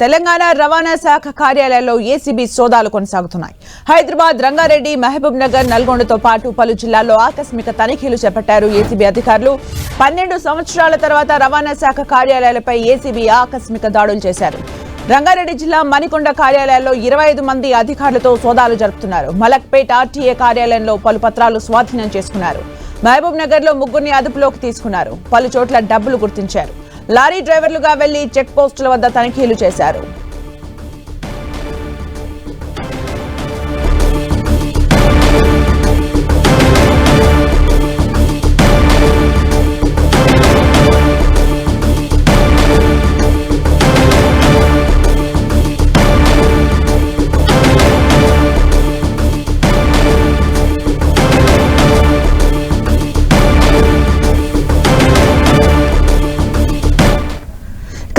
తెలంగాణ రవాణా శాఖ కార్యాలయాల్లో ఏసీబీ సోదాలు కొనసాగుతున్నాయి. హైదరాబాద్ రంగారెడ్డి మహబూబ్ నగర్ నల్గొండతో పాటు పలు జిల్లాల్లో ఆకస్మిక తనిఖీలు చేపట్టారు ఏసీబీ అధికారులు. పన్నెండు సంవత్సరాల తర్వాత రవాణా శాఖ కార్యాలయాలపై ఏసీబీ ఆకస్మిక దాడులు చేశారు. రంగారెడ్డి జిల్లా మణికొండ కార్యాలయాల్లో ఇరవై ఐదు మంది అధికారులతో సోదాలు జరుపుతున్నారు. మలక్పేట ఆర్టీఏ కార్యాలయంలో పలు పత్రాలు స్వాధీనం చేసుకున్నారు. మహబూబ్ నగర్లో ముగ్గురిని అదుపులోకి తీసుకున్నారు. పలు చోట్ల డబ్బులు గుర్తించారు. లారీ డ్రైవర్లుగా వెళ్ళి చెక్ పోస్టుల వద్ద తనిఖీలు చేశారు.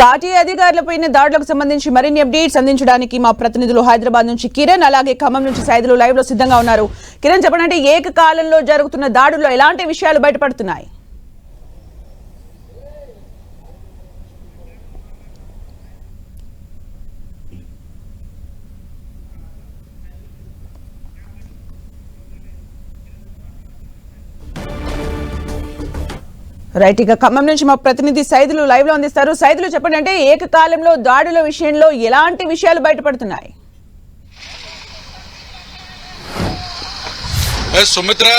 కాటీ అధికారులపై దాడులకు సంబంధించి మరిన్ని అప్డేట్స్ అందించడానికి మా ప్రతినిధులు హైదరాబాద్ నుంచి కిరణ్ అలాగే ఖమ్మం నుంచి సైదులు లైవ్లో సిద్ధంగా ఉన్నారు. కిరణ్ చెప్పండి ఏక ఏకకాలంలో జరుగుతున్న దాడుల్లో ఎలాంటి విషయాలు బయటపడుతున్నాయి? రైట్ ఇక ఖమ్మం నుంచి మా ప్రతినిధి సైదులు లైవ్లో అందిస్తారు. సైదులు చెప్పండి అంటే ఏకకాలంలో దాడుల విషయంలో ఎలాంటి విషయాలు బయటపడుతున్నాయి? సుమిత్ర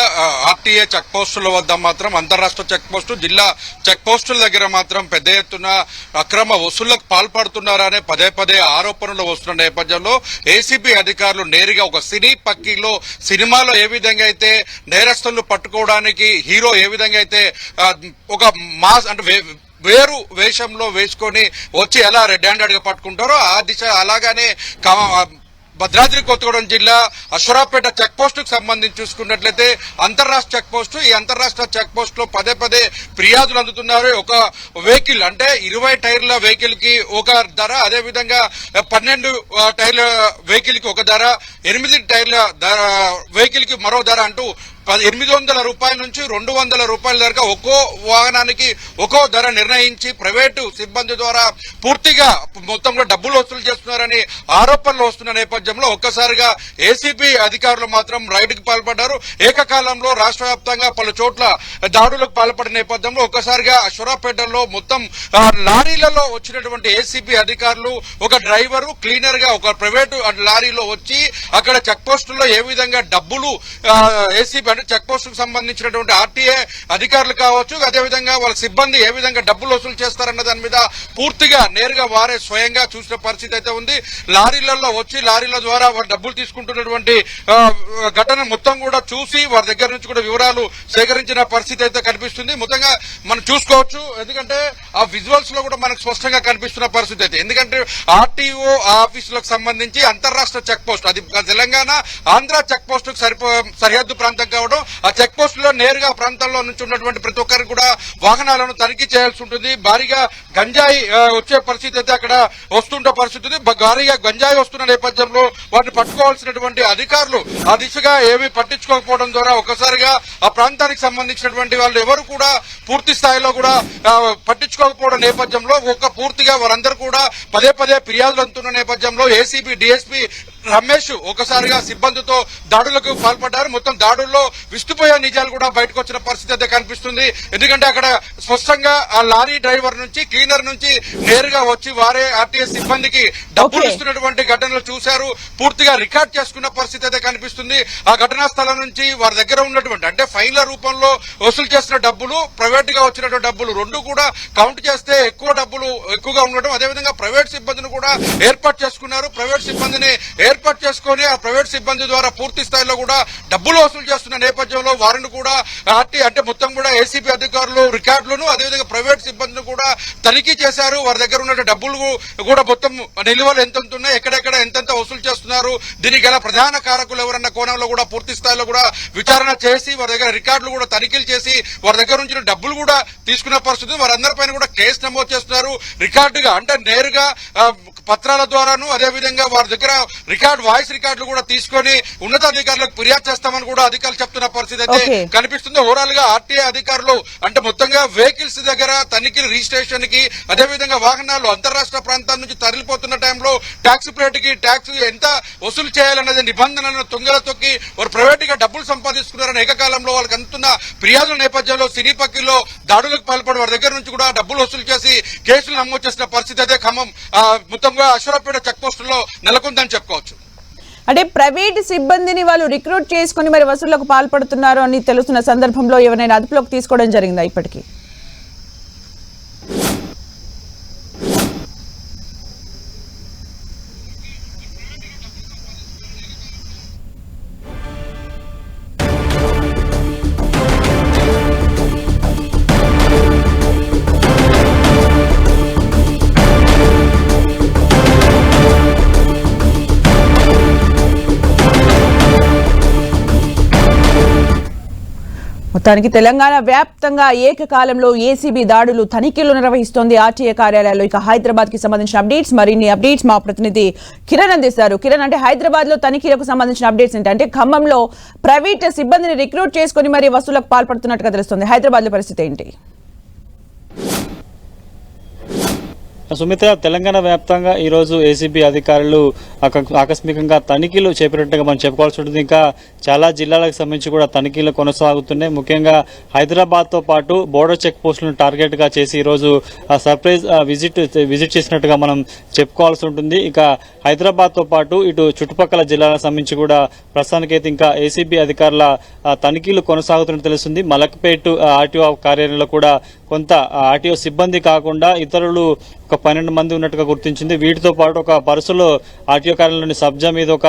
ఆర్టీఏ చెక్ పోస్టుల వద్ద మాత్రం అంతరాష్ట్ర చెక్ పోస్టు జిల్లా చెక్ పోస్టుల దగ్గర మాత్రం పెద్ద ఎత్తున అక్రమ వసూళ్ళకు పాల్పడుతున్నారనే పదే పదే ఆరోపణలు వస్తున్న నేపథ్యంలో ఏసీబీ అధికారులు నేరుగా ఒక సినీ పక్కీలో సినిమాలో ఏ విధంగా అయితే నేరస్తులను పట్టుకోవడానికి హీరో ఏ విధంగా అయితే ఒక మాస్ అంటే వే- వేరు వేషంలో వేసుకొని వచ్చి ఎలా రెడ్ హ్యాండెడ్గా పట్టుకుంటారో ఆ దిశ అలాగానే భద్రాద్రి కొత్తగూడెం జిల్లా అశ్వరాపేట చెక్ పోస్ట్కు సంబంధించి చూసుకున్నట్లయితే అంతర్రాష్ట్ర చెక్ పోస్ట్ ఈ అంతర్రాష్ట్ర చెక్ పోస్ట్లో పదే పదే ఫిర్యాదులు అందుతున్నారు. ఒక వెహికల్ అంటే ఇరవై టైర్ల వెహికల్కి ఒక ధర అదే విధంగా పన్నెండు టైర్ల వెహికల్కి ఒక ధర ఎనిమిది టైర్ల ధర వెహికల్కి మరో ధర అంటూ ఎనిమిది వందల రూపాయల నుంచి రెండు వందల రూపాయల దాకా ఒక్కో వాహనానికి ఒక్కో ధర నిర్ణయించి ప్రైవేటు సిబ్బంది ద్వారా పూర్తిగా మొత్తంలో డబ్బులు వసూలు చేస్తున్నారని ఆరోపణలు వస్తున్న నేపథ్యంలో ఒక్కసారిగా ఏసీబీ అధికారులు మాత్రం రైడ్కి పాల్పడ్డారు. ఏకకాలంలో రాష్ట్ర వ్యాప్తంగా పలు చోట్ల దాడులకు పాల్పడిన నేపథ్యంలో ఒక్కసారిగా అశ్వరాపేటలో మొత్తం లారీలలో వచ్చినటువంటి ఏసీబీ అధికారులు ఒక డ్రైవరు క్లీనర్గా ఒక ప్రైవేటు లారీలో వచ్చి అక్కడ చెక్ పోస్టుల్లో ఏ విధంగా డబ్బులు ఏసీబీ చెక్ పోస్ట్కు సంబంధించినటువంటి ఆర్టీఏ అధికారులు కావచ్చు అదేవిధంగా వాళ్ళ సిబ్బంది ఏ విధంగా డబ్బులు వసూలు చేస్తారన్న దాని మీద పూర్తిగా నేరుగా వారే స్వయంగా చూసిన పరిస్థితి అయితే ఉంది. లారీలలో వచ్చి లారీల ద్వారా వారు డబ్బులు తీసుకుంటున్నటువంటి ఘటన మొత్తం కూడా చూసి వారి దగ్గర నుంచి కూడా వివరాలు సేకరించిన పరిస్థితి అయితే కనిపిస్తుంది. మొత్తంగా మనం చూసుకోవచ్చు. ఎందుకంటే ఆ విజువల్స్లో కూడా మనకు స్పష్టంగా కనిపిస్తున్న పరిస్థితి అయితే. ఎందుకంటే ఆర్టీఓ ఆఫీసులకు సంబంధించి అంతరాష్ట్ర చెక్ పోస్ట్ అది తెలంగాణ ఆంధ్ర చెక్ పోస్ట్ సరిపో సరిహద్దు ప్రాంతంగా రావడం ఆ చెక్ పోస్ట్లో నేరుగా ప్రాంతంలో నుంచి ఉన్నటువంటి ప్రతి ఒక్కరికి కూడా వాహనాలను తనిఖీ చేయాల్సి ఉంటుంది. భారీగా గంజాయి వచ్చే పరిస్థితి అయితే అక్కడ వస్తుంటే పరిస్థితి ఉంది. భారీగా గంజాయి వస్తున్న నేపథ్యంలో వాటిని పట్టుకోవాల్సినటువంటి అధికారులు ఆ దిశగా ఏమీ పట్టించుకోకపోవడం ద్వారా ఒకసారిగా ఆ ప్రాంతానికి సంబంధించినటువంటి వాళ్ళు ఎవరు కూడా పూర్తి స్థాయిలో కూడా పట్టించుకోకపోవడం నేపథ్యంలో ఒక్క పూర్తిగా వారందరూ కూడా పదే పదే ఫిర్యాదులు అందుతున్న నేపథ్యంలో ఏసీబీ డిఎస్పీ రమేష్ ఒకసారిగా సిబ్బందితో దాడులకు పాల్పడ్డారు. మొత్తం దాడుల్లో విస్తుపోయే నిజాలు కూడా బయటకు వచ్చిన పరిస్థితి అయితే కనిపిస్తుంది. ఎందుకంటే అక్కడ స్పష్టంగా ఆ లారీ డ్రైవర్ నుంచి క్లీనర్ నుంచి నేరుగా వచ్చి వారే ఆర్టీఎస్ సిబ్బందికి డబ్బులు. ఇస్తున్నటువంటి ఘటనలు చూశారు. పూర్తిగా రికార్డ్ చేసుకున్న పరిస్థితి అయితే కనిపిస్తుంది. ఆ ఘటనా స్థలం నుంచి వారి దగ్గర ఉన్నటువంటి అంటే ఫైన్ల రూపంలో వసూలు చేసిన డబ్బులు ప్రైవేట్గా వచ్చినటువంటి డబ్బులు రెండు కూడా కౌంట్ చేస్తే ఎక్కువ డబ్బులు ఎక్కువగా ఉండటం. అదేవిధంగా ప్రైవేట్ సిబ్బందిని కూడా ఏర్పాటు చేసుకున్నారు. ప్రైవేట్ సిబ్బందిని ఏర్పాటు చేసుకుని ఆ ప్రైవేట్ సిబ్బంది ద్వారా పూర్తి స్థాయిలో కూడా డబ్బులు వసూలు చేస్తున్న నేపథ్యంలో వారిని కూడా ఆర్టీ అంటే మొత్తం కూడా ఏసీబీ అధికారులు రికార్డులను అదేవిధంగా ప్రైవేట్ సిబ్బందిని కూడా తనిఖీ చేశారు. వారి దగ్గర ఉన్న డబ్బులు కూడా మొత్తం నిల్వలు ఎంత ఉన్నాయి ఎక్కడెక్కడ ఎంతెంత వసూలు చేస్తున్నారు దీనికి గల ప్రధాన కారకులు ఎవరన్న కోణంలో కూడా పూర్తి స్థాయిలో కూడా విచారణ చేసి వారి దగ్గర రికార్డులు కూడా తనిఖీలు చేసి వారి దగ్గర నుంచి డబ్బులు కూడా తీసుకున్న పరిస్థితి వారందరిపైన కూడా కేసు నమోదు చేస్తున్నారు. రికార్డుగా అంటే నేరుగా పత్రాల ద్వారాను అదేవిధంగా వారి దగ్గర రికార్డు వాయిస్ రికార్డులు కూడా తీసుకొని ఉన్నతాధికారులకు ఫిర్యాదు చేస్తామని కూడా అధికారులు చెప్తున్న పరిస్థితి అయితే. కనిపిస్తుంది ఓవరాల్గా ఆర్టీఏ అధికారులు అంటే మొత్తంగా వెహికల్స్ దగ్గర తనిఖీలు రిజిస్ట్రేషన్కి అదే విధంగా వాహనాలు అంతరాష్ట్ర ప్రాంతాల నుంచి తరలిపోతున్న టైంలో ట్యాక్స్ ప్లేట్కి ట్యాక్స్ ఎంత వసూలు చేయాలనేది నిబంధనలను తుంగల తొక్కి వారు ప్రైవేట్గా డబ్బులు సంపాదిస్తున్నారని ఏకకాలంలో వాళ్ళకి అందుతున్న ఫిర్యాదుల నేపథ్యంలో సినీ పక్కిలో దాడులకు పాల్పడి వారి దగ్గర నుంచి కూడా డబ్బులు వసూలు చేసి కేసులు నమోదు చేసిన పరిస్థితి అయితే ఖమ్మం ఆ, భాగంగా అశ్వరపేట చెక్ నెలకొందని చెప్పుకోవచ్చు. అంటే ప్రైవేట్ సిబ్బందిని వాళ్ళు రిక్రూట్ చేసుకుని మరి వసూళ్ళకు పాల్పడుతున్నారు అని తెలుస్తున్న సందర్భంలో ఎవరైనా అదుపులోకి తీసుకోవడం జరిగిందా ఇప్పటికీ? మొత్తానికి తెలంగాణ వ్యాప్తంగా ఏకకాలంలో ఏసీబీ దాడులు తనిఖీలు నిర్వహిస్తోంది ఆర్టీఏ కార్యాలయాల్లో. ఇక హైదరాబాద్కి సంబంధించిన అప్డేట్స్ మరిన్ని అప్డేట్స్ మా ప్రతినిధి కిరణ్ అందిస్తారు. కిరణ్ అంటే హైదరాబాద్లో తనిఖీలకు సంబంధించిన అప్డేట్స్ ఏంటి అంటే ఖమ్మంలో ప్రైవేట్ సిబ్బందిని రిక్రూట్ చేసుకుని మరి వసూలకు పాల్పడుతున్నట్టుగా తెలుస్తుంది. హైదరాబాద్లో పరిస్థితి ఏంటి? సుమిత్ర తెలంగాణ వ్యాప్తంగా ఈరోజు ఏసీబీ అధికారులు ఆకస్మికంగా తనిఖీలు చేపట్టినట్టుగా మనం చెప్పుకోవాల్సి ఉంటుంది. ఇంకా చాలా జిల్లాలకు సంబంధించి కూడా తనిఖీలు కొనసాగుతున్నాయి. ముఖ్యంగా హైదరాబాద్తో పాటు బోర్డర్ చెక్ పోస్టులను టార్గెట్గా చేసి ఈరోజు సర్ప్రైజ్ విజిట్ విజిట్ చేసినట్టుగా మనం చెప్పుకోవాల్సి ఉంటుంది. ఇక హైదరాబాద్తో పాటు ఇటు చుట్టుపక్కల జిల్లాలకు సంబంధించి కూడా ప్రస్తుతానికైతే ఇంకా ఏసీబీ అధికారుల తనిఖీలు కొనసాగుతున్నట్టు తెలుస్తుంది. మలక్పేట్ ఆర్టీఓ కార్యాలయంలో కూడా కొంత ఆర్టీఓ సిబ్బంది కాకుండా ఇతరులు ఒక పన్నెండు మంది ఉన్నట్టుగా గుర్తించింది. వీటితో పాటు ఒక పర్సులో ఆర్టీఓ కార్యాలయంలోని సబ్జా మీద ఒక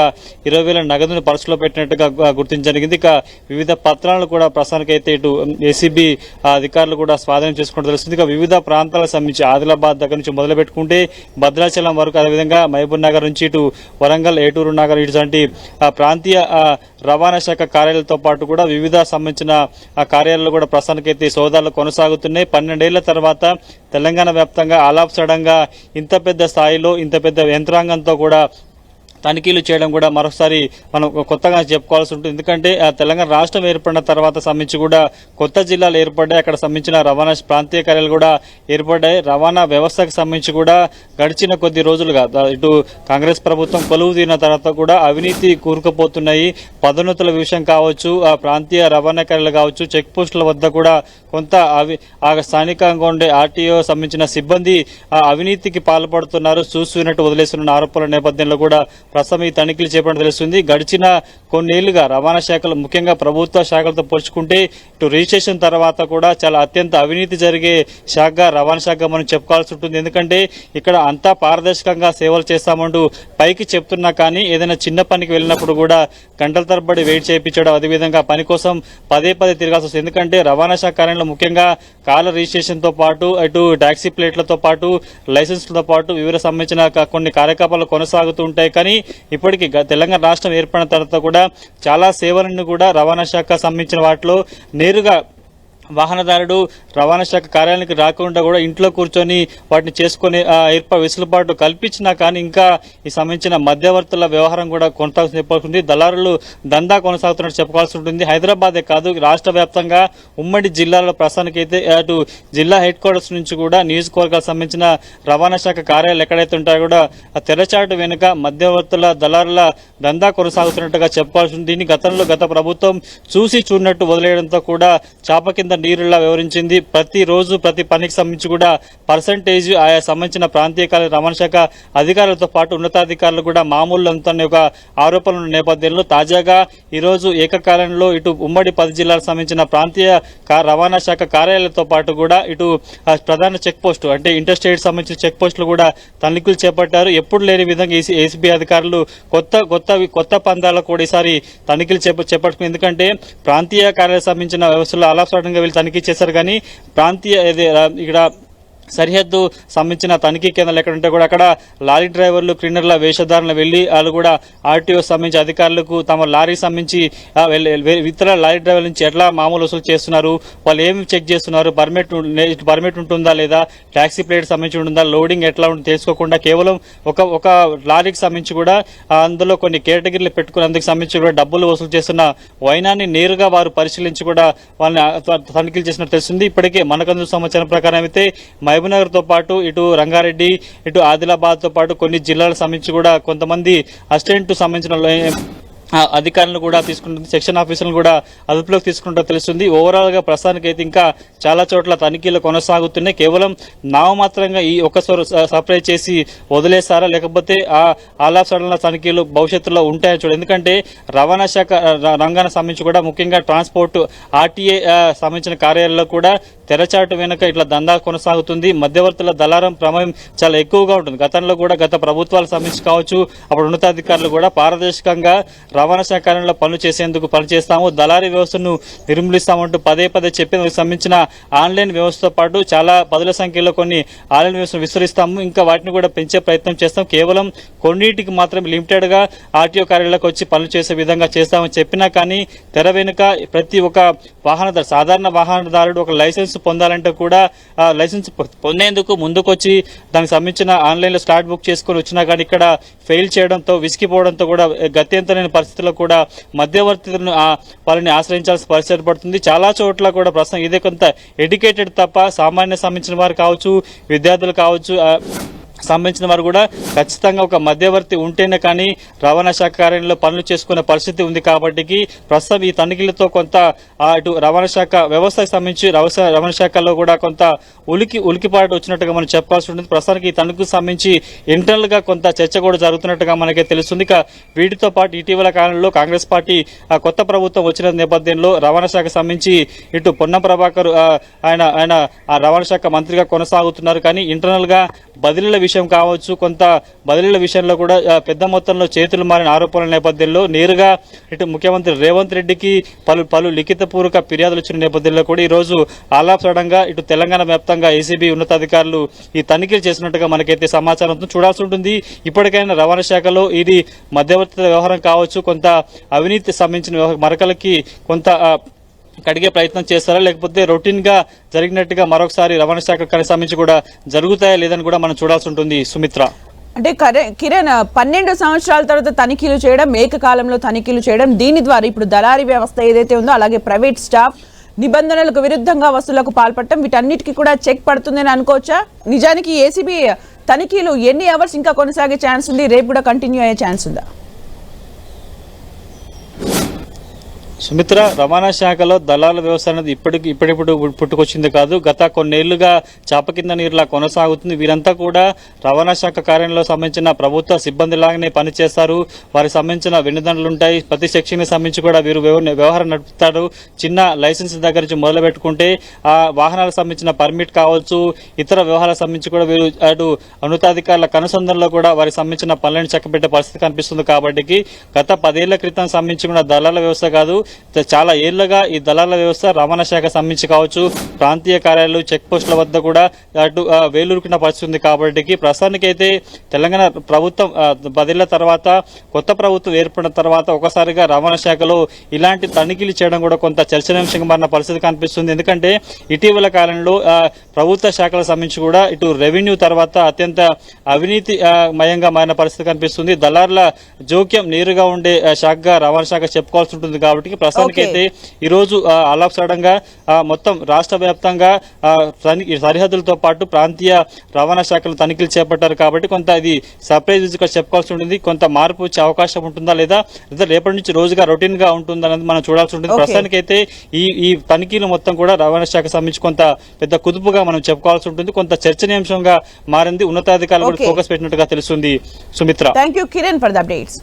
ఇరవై వేల నగదును పర్సులో పెట్టినట్టుగా గుర్తించడం జరిగింది. ఇక వివిధ పత్రాలను కూడా ప్రస్తుతానికైతే ఇటు ఏసీబీ అధికారులు కూడా స్వాధీనం చేసుకుంటూ తెలుస్తుంది. ఇక వివిధ ప్రాంతాలకు సంబంధించి ఆదిలాబాద్ దగ్గర నుంచి మొదలు పెట్టుకుంటే భద్రాచలం వరకు అదేవిధంగా మహబూబ్ నగర్ నుంచి ఇటు వరంగల్ ఏటూరు నగర్ ఇటువంటి ఆ, ప్రాంతీయ రవాణా శాఖ కార్యాలయంతో పాటు కూడా వివిధ సంబంధించిన ఆ కార్యాలయాలు కూడా ప్రస్తుతానికైతే సోదాలు కొనసాగుతున్నాయి. పన్నెండేళ్ళ తర్వాత తెలంగాణ వ్యాప్తంగా ఆలాప్ ఇంత పెద్ద స్థాయిలో ఇంత పెద్ద యంత్రాంగంతో కూడా తనిఖీలు చేయడం కూడా మరొకసారి మనం కొత్తగా చెప్పుకోవాల్సి ఉంటుంది. ఎందుకంటే ఆ తెలంగాణ రాష్ట్రం ఏర్పడిన తర్వాత సంబంధించి కూడా కొత్త జిల్లాలు ఏర్పడ్డాయి. అక్కడ సంబంధించిన రవాణా ప్రాంతీయ కార్యాలు కూడా ఏర్పడ్డాయి. రవాణా వ్యవస్థకు సంబంధించి కూడా గడిచిన కొద్ది రోజులుగా ఇటు కాంగ్రెస్ ప్రభుత్వం కొలువు తీరిన తర్వాత కూడా అవినీతి కూరుకుపోతున్నాయి. పదోన్నతుల విషయం కావచ్చు ఆ ప్రాంతీయ రవాణా కార్యాలు కావచ్చు చెక్ పోస్టుల వద్ద కూడా కొంత అవి ఆ స్థానికంగా ఉండే ఆర్టీఓ సంబంధించిన సిబ్బంది ఆ అవినీతికి పాల్పడుతున్నారు. చూసినట్టు వదిలేస్తున్న ఆరోపణల నేపథ్యంలో కూడా ప్రస్తుతం ఈ తనిఖీలు చేపట్టడం తెలుస్తుంది. గడిచిన కొన్నేళ్ళుగా రవాణా శాఖలు ముఖ్యంగా ప్రభుత్వ శాఖలతో పోల్చుకుంటే ఇటు రిజిస్ట్రేషన్ తర్వాత కూడా చాలా అత్యంత అవినీతి జరిగే శాఖగా రవాణా శాఖ మనం చెప్పుకోవాల్సి ఉంటుంది. ఎందుకంటే ఇక్కడ అంతా పారదర్శకంగా సేవలు చేస్తామంటూ పైకి చెప్తున్నా కానీ ఏదైనా చిన్న పనికి వెళ్ళినప్పుడు కూడా గంటల తరబడి వెయిట్ చేయించడం అదేవిధంగా పని కోసం పదే పదే తిరగాల్సి వస్తుంది. ఎందుకంటే రవాణా శాఖ కార్యాలయంలో ముఖ్యంగా కాల రిజిస్ట్రేషన్తో పాటు అటు టాక్సీ ప్లేట్లతో పాటు లైసెన్స్లతో పాటు వివిధ సంబంధించిన కొన్ని కార్యకలాపాలు కొనసాగుతూ ఉంటాయి. కానీ ఇప్పటికీ తెలంగాణ రాష్ట్రం ఏర్పడిన తర్వాత కూడా చాలా సేవలను కూడా రవాణా శాఖ సంబంధించిన వాటిలో నేరుగా వాహనదారుడు రవాణా శాఖ కార్యాలయానికి రాకుండా కూడా ఇంట్లో కూర్చొని వాటిని చేసుకునే ఆ, ఏర్ప వెసులుబాటు కల్పించినా కానీ ఇంకా ఈ సంబంధించిన మధ్యవర్తుల వ్యవహారం కూడా కొనసాగుతుంది చెప్పాల్సింది దళారులు దందా కొనసాగుతున్నట్టు చెప్పుకోవాల్సి ఉంటుంది. హైదరాబాదే కాదు రాష్ట్ర వ్యాప్తంగా ఉమ్మడి జిల్లాలో ప్రస్తుతానికైతే అటు జిల్లా హెడ్ క్వార్టర్స్ నుంచి కూడా నియోజకవర్గాలకు సంబంధించిన రవాణా శాఖ కార్యాలయాలు ఎక్కడైతే ఉంటాయో కూడా ఆ తెరచాటు వెనుక మధ్యవర్తుల దళారుల దందా కొనసాగుతున్నట్టుగా చెప్పుకోవాల్సి ఉంది దీన్ని గతంలో గత ప్రభుత్వం చూసి చూడనట్టు వదిలేయడంతో కూడా చాప కింద నీరులా వివరించింది. ప్రతి రోజు ప్రతి పనికి సంబంధించి కూడా పర్సంటేజ్ ఆయా సంబంధించిన ప్రాంతీయ కార్య రవాణా శాఖ అధికారులతో పాటు ఉన్నతాధికారులు కూడా మామూలు అంతనే ఒక ఆరోపణల నేపథ్యంలో తాజాగా ఈరోజు ఏకకాలంలో ఇటు ఉమ్మడి పది జిల్లాలకు సంబంధించిన ప్రాంతీయ రవాణా శాఖ కార్యాలయాలతో పాటు కూడా ఇటు ఆ, ప్రధాన చెక్ పోస్టు అంటే ఇంటర్ స్టేట్ సంబంధించిన చెక్ పోస్టులు కూడా తనిఖీలు చేపట్టారు. ఎప్పుడు లేని విధంగా ఏసీ ఏసీబీ అధికారులు కొత్త కొత్త కొత్త పందాలకు కూడా ఈసారి తనిఖీలు చేప చేపట్టుకుని ఎందుకంటే ప్రాంతీయ కార్యాలయం సంబంధించిన వ్యవస్థలో ఆలాపసడంగా వీళ్ళు తనిఖీ చేశారు కానీ ప్రాంతీయ ఇక్కడ సరిహద్దు సంబంధించిన తనిఖీ కేంద్రాలు ఎక్కడ ఉంటే కూడా అక్కడ లారీ డ్రైవర్లు క్లీనర్ల వేషధారణ వెళ్ళి వాళ్ళు కూడా ఆర్టీఓ సంబంధించి అధికారులకు తమ లారీ సంబంధించి ఇతర లారీ డ్రైవర్ల నుంచి ఎట్లా మామూలు వసూలు చేస్తున్నారు? వాళ్ళు ఏమి చెక్ చేస్తున్నారు? పర్మిట్ పర్మిట్ ఉంటుందా లేదా? ట్యాక్సీ ప్లేట్ సంబంధించి ఉంటుందా? లోడింగ్ ఎట్లా ఉంటుంది తెలుసుకోకుండా కేవలం ఒక ఒక లారీకి సంబంధించి కూడా అందులో కొన్ని కేటగిరీలు పెట్టుకుని అందుకు సంబంధించి కూడా డబ్బులు వసూలు చేస్తున్న వైనాన్ని నేరుగా వారు పరిశీలించి కూడా వాళ్ళని తనిఖీలు చేసినట్టు తెలిసింది ఇప్పటికే మనకందు సమాచారం ప్రకారం అయితే మహబూబ్నగర్తో పాటు ఇటు రంగారెడ్డి ఇటు ఆదిలాబాద్తో పాటు కొన్ని జిల్లాలకు సంబంధించి కూడా కొంతమంది అసిస్టెంట్ సంబంధించిన అధికారులను కూడా తీసుకుంటుంది. సెక్షన్ ఆఫీసులను కూడా అదుపులోకి తీసుకుంటూ తెలుస్తుంది. ఓవరాల్గా ప్రస్తుతానికి అయితే ఇంకా చాలా చోట్ల తనిఖీలు కొనసాగుతున్నాయి. కేవలం నామమాత్రంగా ఈ ఒక్కసారి సప్లై చేసి వదిలేస్తారా? లేకపోతే ఆ ఆలాఫ్ సడన్ల తనిఖీలు భవిష్యత్తులో ఉంటాయని చూడ. ఎందుకంటే రవాణా శాఖ ర- రంగానికి సంబంధించి కూడా ముఖ్యంగా ట్రాన్స్పోర్ట్ ఆర్టీఏ సంబంధించిన కార్యాలయాల్లో కూడా తెరచాటు వెనుక ఇట్లా దందా కొనసాగుతుంది. మధ్యవర్తుల దళారం ప్రమేయం చాలా ఎక్కువగా ఉంటుంది. గతంలో కూడా గత ప్రభుత్వాలు సంబంధించి కావచ్చు అప్పుడు ఉన్నతాధికారులు కూడా పారదర్శకంగా రవాణా శాఖ కార్యాలయంలో పనులు చేసేందుకు పనిచేస్తాము. దళారీ వ్యవస్థను నిర్మూలిస్తామంటూ పదే పదే చెప్పేందుకు సంబంధించిన ఆన్లైన్ వ్యవస్థతో పాటు చాలా పదుల సంఖ్యలో కొన్ని ఆన్లైన్ వ్యవస్థను విస్తరిస్తాము. ఇంకా వాటిని కూడా పెంచే ప్రయత్నం చేస్తాం. కేవలం కొన్నిటికి మాత్రం లిమిటెడ్గా ఆర్టీఓ కార్యాలయాలకు వచ్చి పనులు చేసే విధంగా చేస్తామని చెప్పినా కానీ తెర వెనుక ప్రతి ఒక్క వాహనదారు సాధారణ వాహనదారుడు ఒక లైసెన్స్ పొందాలంటే కూడా ఆ లైసెన్స్ పొందేందుకు ముందుకొచ్చి దానికి సంబంధించిన ఆన్లైన్లో స్లాట్ బుక్ చేసుకొని వచ్చినా కానీ ఇక్కడ ఫెయిల్ చేయడంతో విసిగిపోవడంతో కూడా గత్యంతరైన పరిస్థితుల్లో కూడా మధ్యవర్తులను వాళ్ళని ఆశ్రయించాల్సిన పరిస్థితి ఏర్పడుతుంది. చాలా చోట్ల కూడా ప్రస్తుతం ఇదే కొంత ఎడ్యుకేటెడ్ తప్ప సామాన్య సంబంధించిన వారు కావచ్చు విద్యార్థులు కావచ్చు సంబంధించిన వారు కూడా ఖచ్చితంగా ఒక మధ్యవర్తి ఉంటేనే కానీ రవాణా శాఖ కార్యాలయంలో పనులు చేసుకునే పరిస్థితి ఉంది కాబట్టి ప్రస్తుతం ఈ తనిఖీలతో కొంత అటు ఇటు రవాణా శాఖ వ్యవస్థకు సంబంధించి రవాణా శాఖలో కూడా కొంత ఉలికి ఉలికిపాటు వచ్చినట్టుగా మనం చెప్పాల్సి ఉంటుంది. ప్రస్తుతానికి ఈ తనిఖీకి సంబంధించి ఇంటర్నల్గా కొంత చర్చ కూడా జరుగుతున్నట్టుగా మనకే తెలుస్తుంది. వీటితో పాటు ఇటీవల కాలంలో కాంగ్రెస్ పార్టీ ఆ, కొత్త ప్రభుత్వం వచ్చిన నేపథ్యంలో రవాణా శాఖ సంబంధించి ఇటు పొన్నం ప్రభాకర్ ఆయన ఆయన ఆ రవాణా శాఖ మంత్రిగా కొనసాగుతున్నారు. కానీ ఇంటర్నల్గా బదిలీల విషయం విషయం కావచ్చు కొంత బదిలీల విషయంలో కూడా పెద్ద మొత్తంలో చేతులు మారిన ఆరోపణల నేపథ్యంలో నేరుగా ఇటు ముఖ్యమంత్రి రేవంత్ రెడ్డికి పలు పలు లిఖితపూర్వక ఫిర్యాదులు వచ్చిన నేపథ్యంలో కూడా ఈరోజు రోజు ఆలాపడంగా ఇటు తెలంగాణ వ్యాప్తంగా ఏసీబీ ఉన్నతాధికారులు ఈ తనిఖీలు చేసినట్టుగా మనకైతే సమాచారం చూడాల్సి ఉంటుంది. ఇప్పటికైనా రవాణా శాఖలో ఇది మధ్యవర్తి వ్యవహారం కావచ్చు కొంత అవినీతి సంబంధించిన మరకలకి కొంత కడిగే ప్రయత్నం చేస్తారా? లేకపోతే రొటీన్గా జరిగినట్టుగా మరొకసారి రవాణా శాఖ సంబంధించి కూడా జరుగుతాయా లేదని కూడా మనం చూడాల్సి ఉంటుంది సుమిత్ర? అంటే కరే- కిరణ్ పన్నెండు సంవత్సరాల తర్వాత తనిఖీలు చేయడం ఏకకాలంలో తనిఖీలు చేయడం దీని ద్వారా ఇప్పుడు దళారీ వ్యవస్థ ఏదైతే ఉందో అలాగే ప్రైవేట్ స్టాఫ్ నిబంధనలకు విరుద్ధంగా వసూలకు పాల్పడటం వీటన్నిటికీ కూడా చెక్ పడుతుందని అనుకోవచ్చా? నిజానికి ఏసీబీ తనిఖీలు ఎన్ని అవర్స్ ఇంకా కొనసాగే ఛాన్స్ ఉంది? రేపు కూడా కంటిన్యూ అయ్యే ఛాన్స్ ఉందా? సుమిత్ర రవాణా శాఖలో దళాల వ్యవస్థ అనేది ఇప్పటికి ఇప్పుడిప్పుడు పుట్టుకొచ్చింది కాదు. గత కొన్నేళ్ళుగా చాప కింద నీరులా కొనసాగుతుంది. వీరంతా కూడా రవాణా శాఖ కార్యాలయంలో సంబంధించిన ప్రభుత్వ సిబ్బంది లాగానే పనిచేస్తారు. వారికి సంబంధించిన వెన్నుదండలు ఉంటాయి ప్రతి సెక్షన్ సంబంధించి కూడా వీరు వ్యవ- వ్యవహారం నడుపుతారు. చిన్న లైసెన్స్ దగ్గర నుంచి మొదలు పెట్టుకుంటే ఆ వాహనాలకు సంబంధించిన పర్మిట్ కావచ్చు. ఇతర వ్యవహారాలకు సంబంధించి కూడా వీరు అటు ఉన్నతాధికారుల కనుసంధంలో కూడా వారికి సంబంధించిన పనులను చక్కబెట్టే పరిస్థితి కనిపిస్తుంది కాబట్టి గత పదేళ్ళ క్రితం సంబంధించి కూడా దళాల వ్యవస్థ కాదు. చాలా ఏళ్ళుగా ఈ దళాల వ్యవస్థ రవాణా శాఖ సంబంధించి కావచ్చు ప్రాంతీయ కార్యాలయాలు చెక్ పోస్టుల వద్ద కూడా అటు వేలూరుకున్న పరిస్థితి ఉంది కాబట్టి ప్రస్తుతానికైతే తెలంగాణ ప్రభుత్వం బదిల తర్వాత కొత్త ప్రభుత్వం ఏర్పడిన తర్వాత ఒకసారిగా రవాణా శాఖలో ఇలాంటి తనిఖీలు చేయడం కూడా కొంత చర్చనీయాంశంగా మారిన పరిస్థితి కనిపిస్తుంది. ఎందుకంటే ఇటీవల కాలంలో ప్రభుత్వ శాఖలకు సంబంధించి కూడా ఇటు రెవెన్యూ తర్వాత అత్యంత అవినీతి మయంగా మారిన పరిస్థితి కనిపిస్తుంది. దళారుల జోక్యం నేరుగా ఉండే శాఖగా రవాణా శాఖ చెప్పుకోవాల్సి ఉంటుంది కాబట్టి ప్రస్తుతానికైతే ఈ రోజు అలాప్ సడన్గా ఆ, మొత్తం రాష్ట్ర వ్యాప్తంగా సరిహద్దులతో పాటు ప్రాంతీయ రవాణా శాఖలు తనిఖీలు చేపట్టారు కాబట్టి కొంత ఇది సర్ప్రైజ్ చెప్పుకోవాల్సి ఉంటుంది. కొంత మార్పు వచ్చే అవకాశం ఉంటుందా లేదా? లేదా రేపటి నుంచి రోజుగా రొటీన్గా ఉంటుందా అనేది మనం చూడాల్సి ఉంటుంది. Okay. ప్రస్తుతానికైతే ఈ ఈ తనిఖీలు మొత్తం కూడా రవాణా శాఖ సంబంధించి కొంత పెద్ద కుదుపుగా మనం చెప్పుకోవాల్సి ఉంటుంది. కొంత చర్చనీయాంశంగా మారింది. ఉన్నతాధికారులు కూడా. ఫోకస్ పెట్టినట్టుగా తెలుస్తుంది. Sumitra. Thank you Kiran for the updates